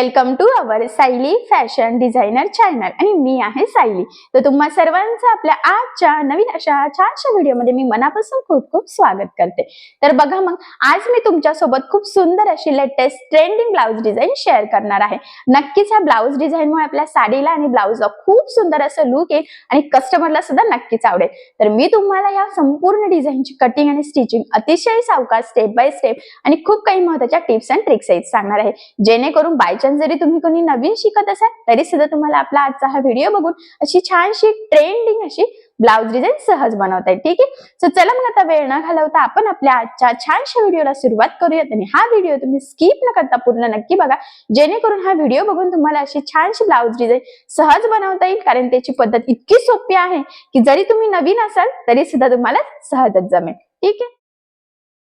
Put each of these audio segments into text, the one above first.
Welcome to our Sayali fashion designer channel आणि मी आहे सायली तर तुम्हा सर्वांचं आपल्या आजच्या नवीन अशा छानशा व्हिडिओमध्ये मी मनापासून खूप खूप स्वागत करते. तर बघा मग आज मी तुमच्यासोबत खूप सुंदर अशी latest trending blouse design share करणार आहे. नक्कीच ह्या ब्लाऊज डिझाईनमुळे आपल्या साडीला आणि ब्लाऊजला खूप सुंदर असं लुक येईल आणि कस्टमरला सुद्धा नक्कीच आवडेल. तर मी तुम्हाला या संपूर्ण डिझाईनची कटिंग आणि स्टिचिंग अतिशय सावकाश स्टेप बाय स्टेप आणि खूप काही महत्त्वाच्या टिप्स अँड ट्रिक्स सांगणार आहे. जेणेकरून बायच्या चान्स जरी तुम्ही कोणी नवीन शिकत असाल तरी सुद्धा तुम्हाला आपला आजचा हा व्हिडिओ बघून अशी छानशी ट्रेंडिंग अशी ब्लाऊज डिझाईन सहज बनवता येईल. ठीक आहे? सो चला मग आता वेळ न घालवता आपण आपल्या आजच्या छानशा व्हिडिओला सुरुवात करूयात आणि हा व्हिडिओ तुम्ही स्किप न करता पूर्ण नक्की बघा. जेणेकरून हा व्हिडिओ बघून तुम्हाला अशी छानशी ब्लाऊज डिझाईन सहज बनवता येईल कारण त्याची पद्धत इतकी सोपी आहे की जरी तुम्ही नवीन असाल तरी सुद्धा तुम्हाला सहजच जमेल. ठीक आहे?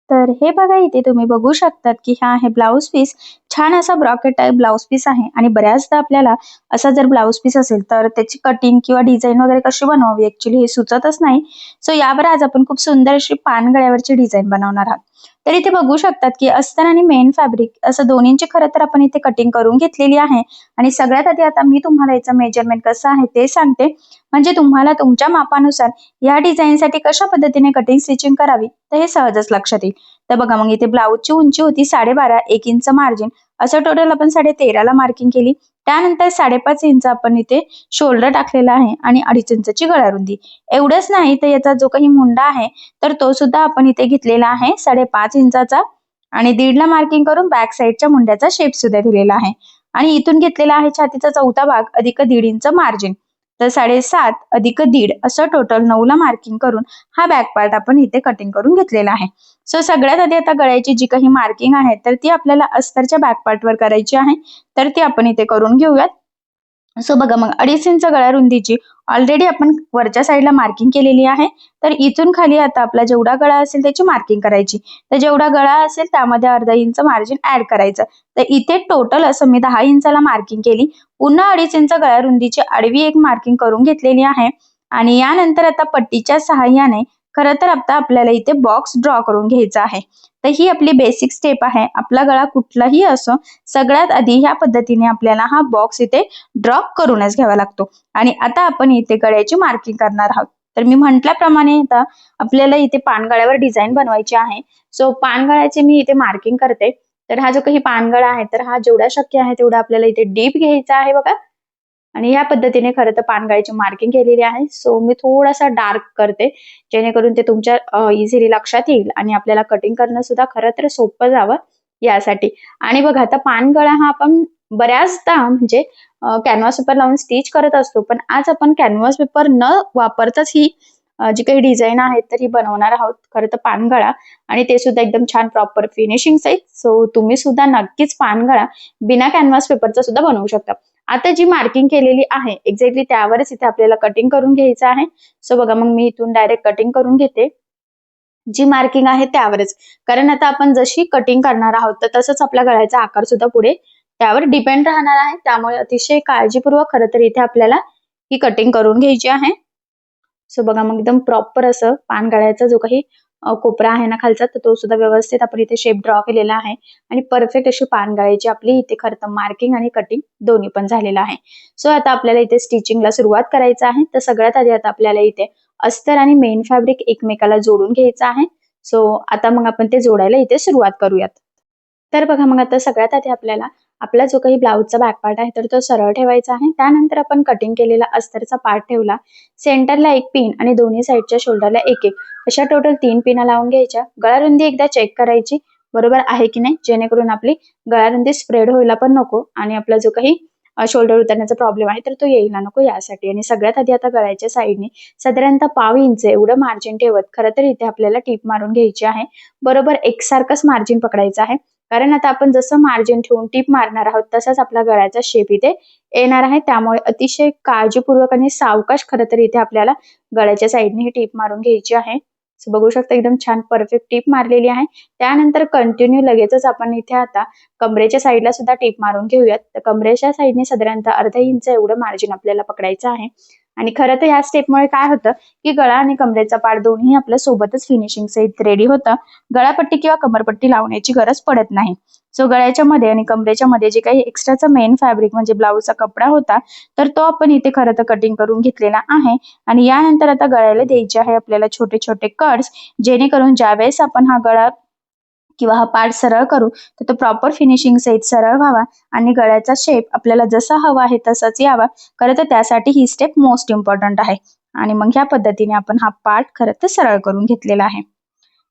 तर हे बघा इथे तुम्ही बघू शकतात की हा आहे ब्लाऊज पीस छान असा ब्रॉकेट टाईप ब्लाऊज पीस आहे. आणि बऱ्याचदा आपल्याला असा जर ब्लाऊज पीस असेल तर त्याची कटिंग किंवा डिझाईन वगैरे कशी बनवावी? ऍक्च्युली हे सुचतच नाही. सो यावर आज आपण खूप सुंदर अशी पानगळ्यावरची डिझाईन बनवणार आहोत. तर इथे बघू शकतात की अस्तर आणि मेन फॅब्रिक असं दोन्हींची खरं तर आपण इथे कटिंग करून घेतलेली आहे. आणि सगळ्यात आधी आता मी तुम्हाला याचं मेजरमेंट कसं आहे ते सांगते. म्हणजे तुम्हाला तुमच्या मापानुसार या डिझाईनसाठी कशा पद्धतीने कटिंग स्टिचिंग करावी तर हे सहजच लक्षात येईल. तर बघा मग इथे ब्लाऊजची उंची होती साडेबारा एक इंच मार्जिन असं टोटल आपण साडे तेराला मार्किंग केली. त्यानंतर साडेपाच इंच आपण इथे शोल्डर टाकलेला आहे आणि अडीच इंचची गळारुंदी. एवढंच नाही तर याचा जो काही मुंडा आहे तर तो सुद्धा आपण इथे घेतलेला आहे साडेपाच इंचाचा. आणि दीडला मार्किंग करून बॅक साईडच्या मुंड्याचा शेप सुद्धा दिलेला आहे. आणि इथून घेतलेला आहे छातीचा चौथा भाग अधिक दीड इंच मार्जिन तर साडेसात अधिक दीड असं टोटल नऊला मार्किंग करून हा बॅक पार्ट आपण इथे कटिंग करून घेतलेला आहे. सो सगळ्यात आधी आता गळ्याची जी काही मार्किंग आहे तर ती आपल्याला अस्तरच्या बॅक पार्टवर करायची आहे. तर ती आपण इथे करून घेऊयात. सो बघा मग अडीच इंच गळ्या रुंदीची ऑलरेडी आपण वरच्या साईडला मार्किंग केलेली आहे. तर इथून खाली आता आपला जेवढा गळा असेल त्याची मार्किंग करायची. तर जेवढा गळा असेल त्यामध्ये अर्धा इंच मार्जिन ऍड करायचं. तर इथे टोटल असं मी दहा इंचाला मार्किंग केली. पुन्हा अडीच इंच गळ्या रुंदीची आडवी एक मार्किंग करून घेतलेली आहे. आणि यानंतर आता पट्टीच्या सहाय्याने खरं तर आता आपल्याला इथे बॉक्स ड्रॉ करून घ्यायचा आहे. तर ही आपली बेसिक स्टेप आहे. आपला गळा कुठलाही असो सगळ्यात आधी ह्या पद्धतीने आपल्याला हा बॉक्स इथे ड्रॉ करूनच घ्यावा लागतो. आणि आता आपण इथे गळ्याची मार्किंग करणार आहोत. तर मी म्हटल्याप्रमाणे आता आपल्याला इथे पानगळ्यावर डिझाईन बनवायची आहे. सो पानगळ्याचे मी इथे मार्किंग करते. तर हा जो काही पानगळा आहे तर हा जेवढा शक्य आहे तेवढा आपल्याला इथे डीप घ्यायचा आहे बघा. आणि या पद्धतीने खरं तर पानगाळीची मार्किंग केलेली आहे. सो मी थोडासा डार्क करते जेणेकरून ते तुमच्या इझिली लक्षात येईल आणि आपल्याला कटिंग करणं सुद्धा खरं तर सोपं जावं यासाठी. आणि बघा आता पानगळा हा आपण बऱ्याचदा म्हणजे कॅनव्हास पेपर लावून स्टिच करत असतो पण आज आपण कॅनव्हास पेपर न वापरताच ही जी काही डिझाईन आहेत तर ही बनवणार आहोत. खरं तर पानगळा आणि ते सुद्धा एकदम छान प्रॉपर फिनिशिंग सहित सो तुम्ही सुद्धा नक्कीच पानगळा बिना कॅनव्हास पेपरचा सुद्धा बनवू शकता. आता जी मार्किंग केलेली आहे एक्झॅक्टली त्यावरच इथे आपल्याला कटिंग करून घ्यायचं आहे. सो बघा मग मी इथून डायरेक्ट कटिंग करून घेते. जी मार्किंग आहे त्यावरच. कारण आता आपण जशी कटिंग करणार आहोत तर तसंच आपल्या गळ्याचा आकार सुद्धा पुढे त्यावर डिपेंड राहणार आहे. त्यामुळे अतिशय काळजीपूर्वक खरं तर इथे आपल्याला ही कटिंग करून घ्यायची आहे. सो बघा मग एकदम प्रॉपर असं पान गळ्याचा जो काही कोपरा आहे ना खालचा तर तो सुद्धा व्यवस्थित आपण इथे शेप ड्रॉ केलेला आहे. आणि परफेक्ट अशी पानगळ्याची आपली इथे खरं तर मार्किंग आणि कटिंग दोन्ही पण झालेलं आहे. सो आता आपल्याला इथे स्टिचिंगला सुरुवात करायचं आहे. तर सगळ्यात आधी आता आपल्याला इथे अस्तर आणि मेन फॅब्रिक एकमेकाला जोडून घ्यायचं आहे. सो आता मग आपण ते जोडायला इथे सुरुवात करूयात. तर बघा मग आता सगळ्यात आधी आपल्याला आपला जो काही ब्लाऊजचा बॅक पार्ट आहे तर तो सरळ ठेवायचा आहे. त्यानंतर आपण कटिंग केलेला अस्तरचा पार्ट ठेवला. सेंटरला एक पिन आणि दोन्ही साईडच्या शोल्डरला एक एक. अशा टोटल तीन पिना लावून घ्यायच्या. गळारुंदी एकदा चेक करायची. बरोबर आहे की नाही? जेणेकरून आपली गळारुंदी स्प्रेड व्हायला पण नको आणि आपला जो काही शोल्डर उतरण्याचा प्रॉब्लेम आहे तर तो यायला नको यासाठी. आणि सगळ्यात आधी आता गळ्याच्या साईडने साधारणतः पाव इंच एवढं मार्जिन ठेवत खरं तर इथे आपल्याला टीप मारून घ्यायची आहे. बरोबर एकसारखंच मार्जिन पकडायचं आहे. कारण आता आपण जसं मार्जिन ठेवून टीप मारणार आहोत तसाच आपला गळ्याचा शेप इथे येणार आहे. त्यामुळे अतिशय काळजीपूर्वक आणि सावकाश खरं तर इथे आपल्याला गळ्याच्या साईडने ही टीप मारून घ्यायची आहे. सो बघू शकता एकदम छान परफेक्ट टीप मारलेली आहे. त्यानंतर कंटिन्यू लगेचच आपण इथे आता कमरेच्या साईडला सुद्धा टीप मारून घेऊयात. तर कमरेच्या साईडने साधारणतः अर्धा इंच एवढं मार्जिन आपल्याला पकडायचं आहे. आणि खरं तर या स्टेपमुळे काय होतं की गळा आणि कमरेचा पाड दोन्ही आपल्या सोबतच फिनिशिंग सहित रेडी होतं. गळापट्टी किंवा कमरपट्टी लावण्याची गरज पडत नाही. सो गळ्याच्या मध्ये आणि कमरेच्या मध्ये जे काही एक्स्ट्राचा मेन फॅब्रिक म्हणजे ब्लाऊजचा कपडा होता तर तो आपण इथे खरं तर कटिंग करून घेतलेला आहे. आणि यानंतर आता गळ्याला द्यायचे आहे आपल्याला छोटे छोटे कट्स जेणेकरून ज्यावेळेस आपण हा गळा किंवा हा पार्ट सरळ करू तर तो प्रॉपर फिनिशिंग सहित सरळ व्हावा आणि गळ्याचा शेप आपल्याला जसा हवा आहे तसाच यावा. खरं तर त्यासाठी ही स्टेप मोस्ट इम्पॉर्टंट आहे. आणि मग ह्या पद्धतीने आपण हा पार्ट खरं तर सरळ करून घेतलेला आहे.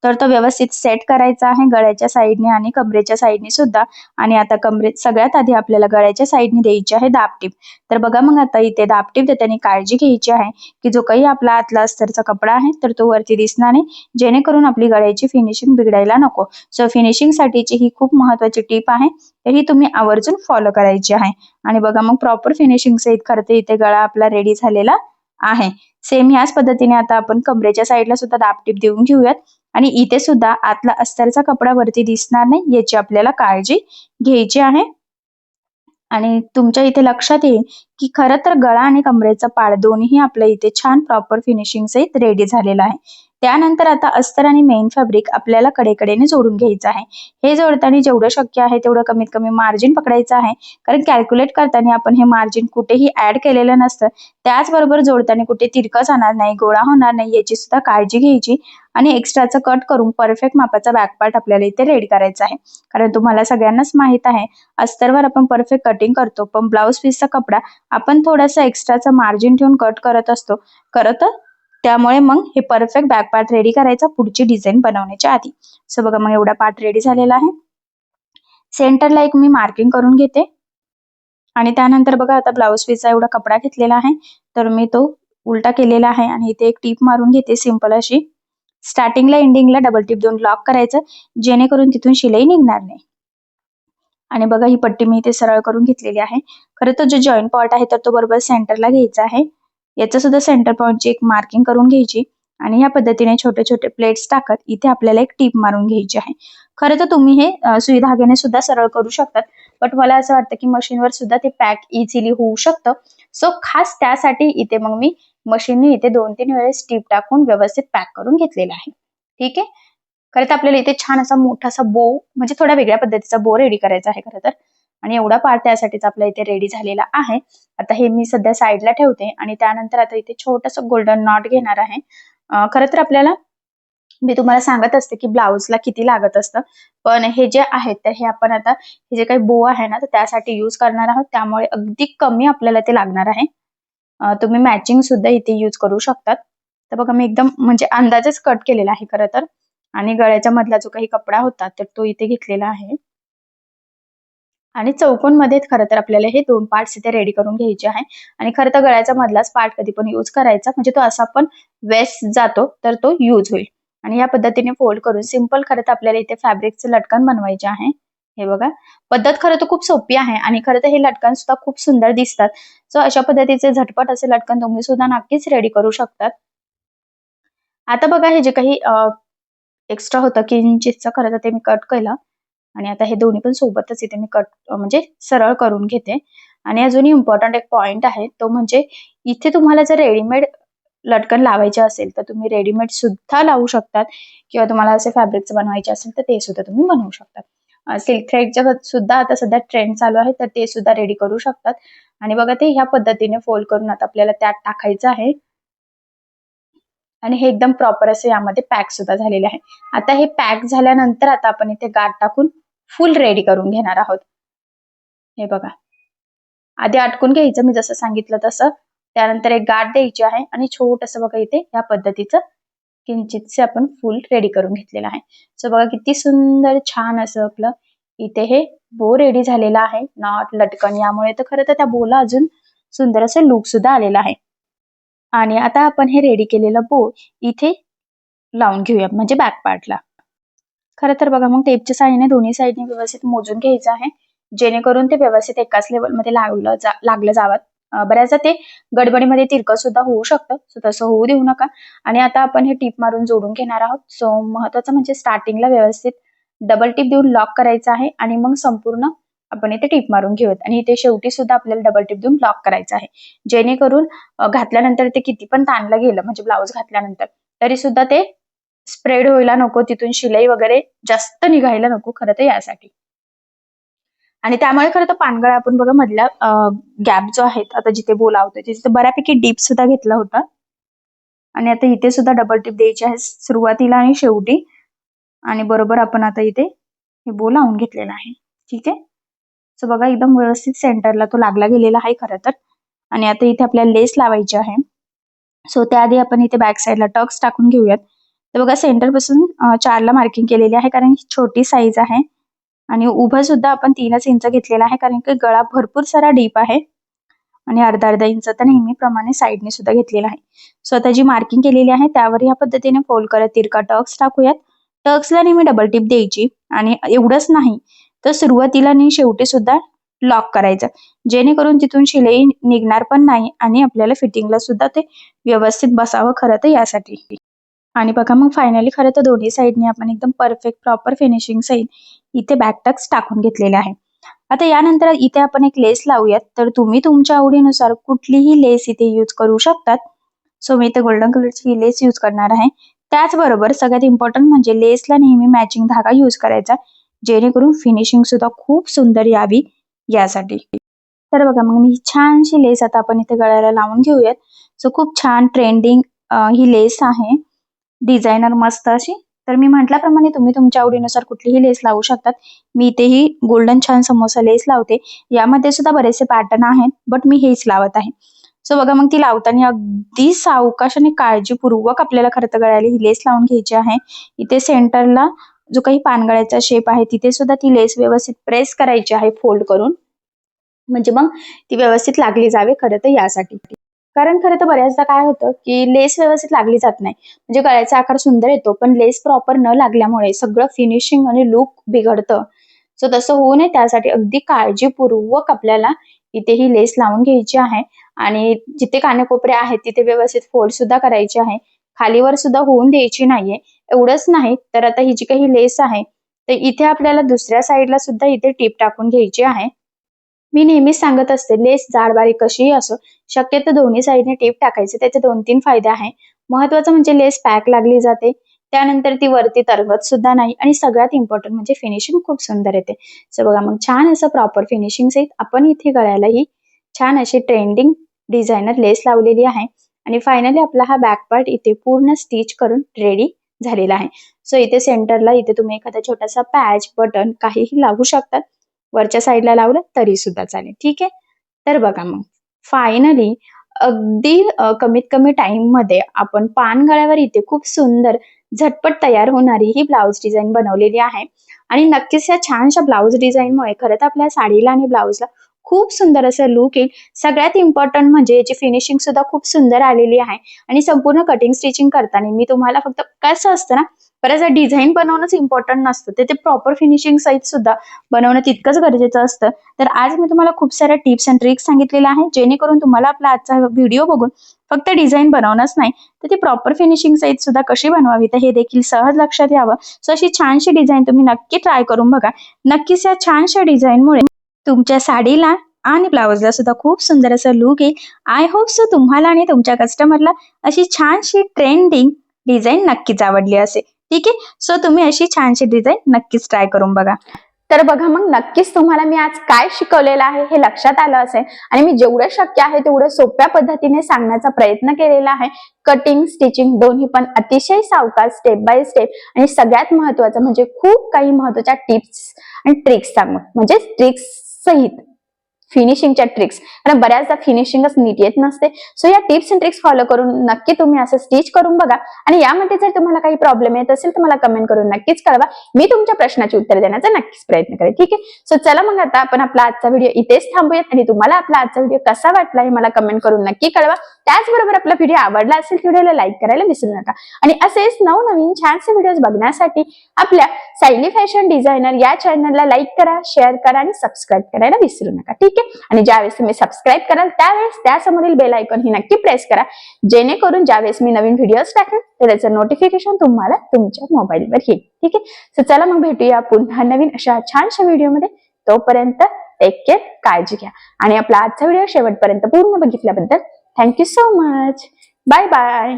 तर तो व्यवस्थित सेट करायचा आहे गळ्याच्या साईडने आणि कमरेच्या साईडने सुद्धा. आणि आता कमरेत सगळ्यात आधी आपल्याला गळ्याच्या साईडने द्यायची आहे दापटीप तर बघा मग आता इथे दापटीप देताना काळजी घ्यायची आहे की जो काही आपला आतला अस्तरचा कपडा आहे तर तो वरती दिसणार नाही जेणेकरून आपली गळ्याची फिनिशिंग बिघडायला नको. सो फिनिशिंग साठीची ही खूप महत्वाची टीप आहे. तर ही तुम्ही आवर्जून फॉलो करायची आहे. आणि बघा मग प्रॉपर फिनिशिंग सहित करते इथे गळा आपला रेडी झालेला आहे. सेम याच पद्धतीने आता आपण कमरेच्या साईडला सुद्धा दापटीप देऊन घेऊयात. आणि इथे सुद्धा आतला अस्तरचा कपडा वरती दिसणार नाही याची आपल्याला काळजी घ्यायची आहे. आणि तुमच्या इथे लक्षात येईल की खरं तर गळा आणि कमरेचा पाड दोन्ही आपल्या इथे छान प्रॉपर फिनिशिंग सहित रेडी झालेला आहे. त्यानंतर आता अस्तर आणि मेन फॅब्रिक आपल्याला कडेकडेने जोडून घ्यायचं आहे. हे जोडताना जेवढं शक्य आहे तेवढं कमीत कमी मार्जिन पकडायचं आहे. कारण कॅल्क्युलेट करताना आपण हे मार्जिन कुठेही ऍड केलेलं नसतं. त्याचबरोबर जोडताना कुठे तिरकं जाणार नाही गोळा होणार नाही याची सुद्धा काळजी घ्यायची. आणि एक्स्ट्राचं कट करून परफेक्ट मापाचा बॅक पार्ट आपल्याला इथे रेडी करायचा आहे. कारण तुम्हाला सगळ्यांनाच माहीत आहे अस्तरवर आपण परफेक्ट कटिंग करतो पण ब्लाऊज पीसचा कपडा आपण थोडासा एक्स्ट्राचा मार्जिन ठेवून कट करत असतो. करत त्यामुळे मग हे परफेक्ट बॅक पार्ट रेडी करायचा पुढची डिझाईन बनवण्याच्या आधी. सो बघा मग एवढा पार्ट रेडी झालेला आहे. सेंटरला एक मी मार्किंग करून घेते. आणि त्यानंतर बघा आता ब्लाऊज पीसचा एवढा कपडा घेतलेला आहे. तर मी तो उलटा केलेला आहे आणि इथे एक टीप मारून घेते सिंपल अशी. स्टार्टिंगला एंडिंगला डबल टिप देऊन लॉक करायचं. जेणेकरून तिथून शिलाई निघणार नाही. आणि बघा ही पट्टी मी इथे सरळ करून घेतलेली आहे. खरं तर जो जॉईंट पॉट आहे तर तो बरोबर सेंटरला घ्यायचा आहे. याचं सुद्धा सेंटर पॉईंटची एक मार्किंग करून घ्यायची. आणि ह्या पद्धतीने छोटे छोटे प्लेट्स टाकत इथे आपल्याला एक टीप मारून घ्यायची आहे. खरं तर तुम्ही हे सुई धाग्याने सुद्धा सरळ करू शकतात. बट मला असं वाटतं की मशीनवर सुद्धा ते पॅक इझिली होऊ शकतं. सो खास त्यासाठी इथे मग मी मशीनने इथे दोन तीन वेळेस टीप टाकून व्यवस्थित पॅक करून घेतलेला आहे. ठीक आहे? खरं तर आपल्याला इथे छान असा मोठासा बो म्हणजे थोड्या वेगळ्या पद्धतीचा बो रेडी करायचा आहे खरं तर. आणि एवढा पार्ट त्यासाठीच आपल्या इथे रेडी झालेला आहे. आता हे मी सध्या साईडला ठेवते आणि त्यानंतर आता इथे छोटस गोल्डन नॉट घेणार आहे. खरं तर आपल्याला मी तुम्हाला सांगत असते की ब्लाऊजला किती लागत असतं. पण हे जे आहेत तर हे आपण आता हे जे काही बो आहे ना तर त्यासाठी युज करणार आहोत. त्यामुळे अगदी कमी आपल्याला ते लागणार आहे. तुम्ही मॅचिंग सुद्धा इथे युज करू शकतात. तर बघा मी एकदम म्हणजे अंदाजच कट केलेला आहे खर तर. आणि गळ्याच्या मधला जो काही कपडा होता तर तो इथे घेतलेला आहे. आणि चौकोनमध्ये खरं तर आपल्याला हे दोन पार्ट्स इथे रेडी करून घ्यायचे आहे. आणि खरं तर गळ्याचा मधलाच पार्ट कधी पण यूज करायचा. म्हणजे तो असा पण वेस्ट जातो तर तो युज होईल. आणि या पद्धतीने फोल्ड करून सिंपल खरं तर आपल्याला इथे फॅब्रिकचे लटकन बनवायचे आहे. हे बघा. पद्धत खरं तर खूप सोपी आहे आणि खरं तर हे लटकन सुद्धा खूप सुंदर दिसतात. सो अशा पद्धतीचे झटपट असे लटकन तुम्ही सुद्धा नक्कीच रेडी करू शकतात. आता बघा हे जे काही एक्स्ट्रा होतं किंचितचं खरं तर ते मी कट केलं. आणि आता हे दोन्ही पण सोबतच इथे मी कट म्हणजे सरळ करून घेते. आणि अजूनही इम्पॉर्टंट एक पॉइंट आहे तो म्हणजे इथे तुम्हाला जर रेडीमेड लटकन लावायचे असेल तर तुम्ही रेडीमेड सुद्धा लावू शकतात. किंवा तुम्हाला असे फॅब्रिकचं बनवायचे असेल तर ते सुद्धा तुम्ही बनवू शकतात. सिल्क थ्रेडच्या सुद्धा आता सध्या ट्रेंड चालू आहे तर ते सुद्धा रेडी करू शकतात. आणि बघा ते ह्या पद्धतीने फोल्ड करून आता आपल्याला त्यात टाकायचं आहे. आणि हे एकदम प्रॉपर असे यामध्ये पॅक सुद्धा झालेले आहे. आता हे पॅक झाल्यानंतर आता आपण इथे गाठ टाकून फुल रेडी करून घेणार आहोत. हे बघा. आधी अटकून घ्यायचं मी जसं सांगितलं तसं. त्यानंतर एक गाठ द्यायची आहे. आणि छोटस बघा इथे या पद्धतीचं किंचितसे आपण फुल रेडी करून घेतलेलं आहे. सो बघा किती सुंदर छान असं आपलं इथे हे बो रेडी झालेला आहे. नॉट लटकन. यामुळे तर खरं तर त्या बोला अजून सुंदर असं लुक सुद्धा आलेला आहे. आणि आता आपण हे रेडी केलेलं बो इथे लावून घेऊया म्हणजे बॅक पार्टला खरं तर बघा मग टेपच्या साईडने दोन्ही साईडने व्यवस्थित मोजून घ्यायचं आहे. जेणेकरून ते व्यवस्थित एकाच लेवलमध्ये लागलं जा लागलं जावं. बऱ्याचदा ते गडबडीमध्ये तिरकं सुद्धा होऊ शकतं. सो तसं होऊ देऊ नका. आणि आता आपण हे टीप मारून जोडून घेणार आहोत. सो महत्वाचं म्हणजे स्टार्टिंगला व्यवस्थित डबल टीप देऊन लॉक करायचं आहे आणि मग संपूर्ण आपण इथे टीप मारून घेऊयात. आणि इथे शेवटी सुद्धा आपल्याला डबल टीप देऊन ब्लॉक करायचं आहे. जेणेकरून घातल्यानंतर ते किती पण ताणलं गेलं म्हणजे ब्लाऊज घातल्यानंतर तरी सुद्धा ते स्प्रेड व्हायला नको. तिथून शिलाई वगैरे जास्त निघायला नको. खरं तर यासाठी. आणि त्यामुळे खरं तर पानगळा आपण बघा मधला गॅप जो आहे आता जिथे बोलावतोय तिथे बऱ्यापैकी डीप सुद्धा घेतला होता. आणि आता इथे सुद्धा डबल टिप द्यायची आहे सुरुवातीला आणि शेवटी. आणि बरोबर आपण आता इथे हे बो लावून घेतलेला आहे. ठीक आहे? सो बघा एकदम व्यवस्थित सेंटरला तो लागला गेलेला आहे खरं तर. आणि आता इथे आपल्याला लेस लावायची आहे. सो त्याआधी आपण इथे बॅक साईडला टक्स टाकून घेऊयात. तर बघा सेंटरपासून चारला मार्किंग केलेली आहे कारण ही छोटी साईज आहे. आणि उभं सुद्धा आपण तीनच इंच घेतलेला आहे कारण की गळा भरपूर सारा डीप आहे. आणि अर्धा अर्धा इंच तर नेहमीप्रमाणे साईडने सुद्धा घेतलेला आहे. स्वतः जी मार्किंग केलेली आहे त्यावर ह्या पद्धतीने फोल्ड करत तिरका टक्स टाकूयात. टक्सला नेहमी डबल टिप द्यायची आणि एवढंच नाही तर सुरुवातीला आणि शेवटी सुद्धा लॉक करायचं. जेणेकरून तिथून शिलाई निघणार पण नाही आणि आपल्याला फिटिंगला सुद्धा ते व्यवस्थित बसावं खरं तर यासाठी. आणि बघा मग फायनली खरं तर दोन्ही साईडने आपण एकदम परफेक्ट प्रॉपर फिनिशिंग सहित इथे बॅक टक्स टाकून घेतलेले आहे. आता यानंतर इथे आपण एक लेस लावूयात. तर तुम्ही तुमच्या आवडीनुसार कुठलीही लेस इथे यूज करू शकतात. सो मी इथे गोल्डन कलरची ही लेस यूज करणार आहे. त्याचबरोबर सगळ्यात इम्पॉर्टंट म्हणजे लेसला नेहमी मॅचिंग धागा यूज करायचा जेणेकरून फिनिशिंग सुद्धा खूप सुंदर यावी यासाठी. तर बघा मग मी छानशी लेस आता आपण इथे गळ्याला लावून घेऊयात. सो खूप छान ट्रेंडिंग ही लेस आहे. डिझायनर मस्त अशी. तर मी म्हटल्याप्रमाणे तुम्ही तुमच्या आवडीनुसार कुठलीही लेस लावू शकतात. मी इथेही गोल्डन छान समोसा लेस लावते. यामध्ये सुद्धा बरेचसे पॅटर्न आहेत बट मी हेच लावत आहे. सो बघा मग ती लावताना अगदी सावकाश आणि काळजीपूर्वक आपल्याला खरं तर गळ्याला ही लेस लावून घ्यायची आहे. इथे सेंटरला जो काही पानगळ्याचा शेप आहे तिथे सुद्धा ती लेस व्यवस्थित प्रेस करायची आहे फोल्ड करून. म्हणजे मग ती व्यवस्थित लागली जावे खरं तर यासाठी. कारण खरं तर बऱ्याचदा काय होतं की लेस व्यवस्थित लागली जात नाही. म्हणजे गळ्याचा आकार सुंदर येतो पण लेस प्रॉपर न लागल्यामुळे सगळं फिनिशिंग आणि लुक बिघडतं. सो तसं होऊ नये त्यासाठी अगदी काळजीपूर्वक आपल्याला इथे ही लेस लावून घ्यायची आहे. आणि जिथे कानेकोपरे आहेत तिथे व्यवस्थित फोल्ड सुद्धा करायची आहे. खालीवर सुद्धा होऊन द्यायची नाहीये. एवढंच नाही तर आता ही जी काही लेस आहे तर इथे आपल्याला दुसऱ्या साईडला सुद्धा इथे टीप टाकून घ्यायची आहे. मी नेहमीच सांगत असते लेस जाड बारीक कशीही असो शक्यतो दोन्ही साईडने टेप टाकायचे त्याचे दोन तीन फायदे आहे. महत्वाचं म्हणजे लेस पॅक लागली जाते त्यानंतर ती वरती तरगत सुद्धा नाही आणि सगळ्यात इम्पॉर्टंट म्हणजे फिनिशिंग खूप सुंदर येते. सो बघा मग छान असं प्रॉपर फिनिशिंग सहित आपण इथे गळ्याला ही छान अशी ट्रेंडिंग डिझायनर लेस लावलेली आहे आणि फायनली आपला हा बॅक पार्ट इथे पूर्ण स्टिच करून रेडी झालेला आहे. सो इथे सेंटरला इथे तुम्ही एखादा छोटासा पॅच बटन काहीही लागू शकतात वरच्या साईडला लावलं तरी सुद्धा चालेल. ठीक आहे? तर बघा मग. फायनली अगदी कमीत कमी टाइममध्ये आपण पान गळ्यावर इथे खूप सुंदर झटपट तयार होणारी ही ब्लाउज डिझाईन बनवलेली आहे. आणि नक्कीच या छानशा ब्लाउज डिझाईनमुळे खरं तर आपल्या साडीला आणि ब्लाउजला खूप सुंदर असं लुक येईल. सगळ्यात इम्पॉर्टंट म्हणजे याची फिनिशिंग सुद्धा खूप सुंदर आलेली आहे. आणि संपूर्ण कटिंग स्टिचिंग करताना मी तुम्हाला फक्त कसं असतं ना बऱ्याचदा डिझाईन बनवणंच इम्पॉर्टंट नसतं. ते ते प्रॉपर फिनिशिंग सहित सुद्धा बनवणं तितकंच गरजेचं असतं. तर आज मी तुम्हाला खूप साऱ्या टिप्स अँड ट्रिक्स सांगितलेल्या आहेत जेणेकरून तुम्हाला आपला आजचा व्हिडिओ बघून फक्त डिझाईन बनवणंच नाही तर ती प्रॉपर फिनिशिंग सहित सुद्धा कशी बनवावी? तर हे देखील सहज लक्षात यावं. सो अशी छानशी डिझाईन तुम्ही नक्की ट्राय करून बघा. नक्कीच या छानशा डिझाईनमुळे तुमच्या साडीला आणि ब्लाउजला सुद्धा खूप सुंदर असा लुक येईल. आय होप सो तुम्हाला आणि तुमच्या कस्टमरला अशी छानशी ट्रेंडिंग डिझाईन नक्कीच आवडली असेल. ठीक आहे? सो तुम्ही अशी छानशी डिझाईन नक्कीच ट्राय करून बघा. तर बघा मग नक्कीच तुम्हाला मी आज काय शिकवलेलं आहे हे लक्षात आलं असेल. आणि मी जेवढं शक्य आहे तेवढं सोप्या पद्धतीने सांगण्याचा प्रयत्न केलेला आहे. कटिंग स्टिचिंग दोन्ही पण अतिशय सावकाश स्टेप बाय स्टेप आणि सगळ्यात महत्वाचं म्हणजे खूप काही महत्त्वाच्या टिप्स आणि ट्रिक्स सांग. म्हणजे ट्रिक्स सहित. फिनिशिंगच्या ट्रिक्स कारण बऱ्याचदा फिनिशिंगच नीट येत नसते. सो या टिप्स अँड ट्रिक्स फॉलो करून नक्की तुम्ही असं स्टिच करून बघा. आणि यामध्ये जर तुम्हाला काही प्रॉब्लेम येत असेल तर मला कमेंट करून नक्कीच कळवा. मी तुमच्या प्रश्नाची उत्तर देण्याचा नक्कीच प्रयत्न करेन. ठीक आहे? सो चला मग आता आपण आपला आजचा व्हिडिओ इथेच थांबूयात. आणि तुम्हाला आपला आजचा व्हिडिओ कसा वाटला हे मला कमेंट करून नक्की कळवा. त्याचबरोबर आपला व्हिडिओ आवडला असेल तर व्हिडिओला लाईक करायला विसरू नका. आणि असेच नवनवीन छानसे व्हिडिओज बघण्यासाठी आपल्या सायली फॅशन डिझायनर या चॅनलला लाईक करा शेअर करा आणि सबस्क्राईब करायला विसरू नका. ठीक आहे? आणि ज्यावेळेस तुम्ही सबस्क्राईब कराल त्यावेळेस त्यासमोरील बेल आयकॉन ही नक्की प्रेस करा. जेणेकरून ज्यावेळेस मी नवीन व्हिडिओज टाकेन तर त्याचं नोटिफिकेशन तुम्हाला तुमच्या मोबाईलवर येईल. ठीक आहे? चला मग भेटूया पुन्हा नवीन अशा छानशा व्हिडिओमध्ये तोपर्यंत टेक केअर काळजी घ्या. आणि आपला आजचा व्हिडिओ शेवटपर्यंत पूर्ण बघितल्याबद्दल thank you so much bye bye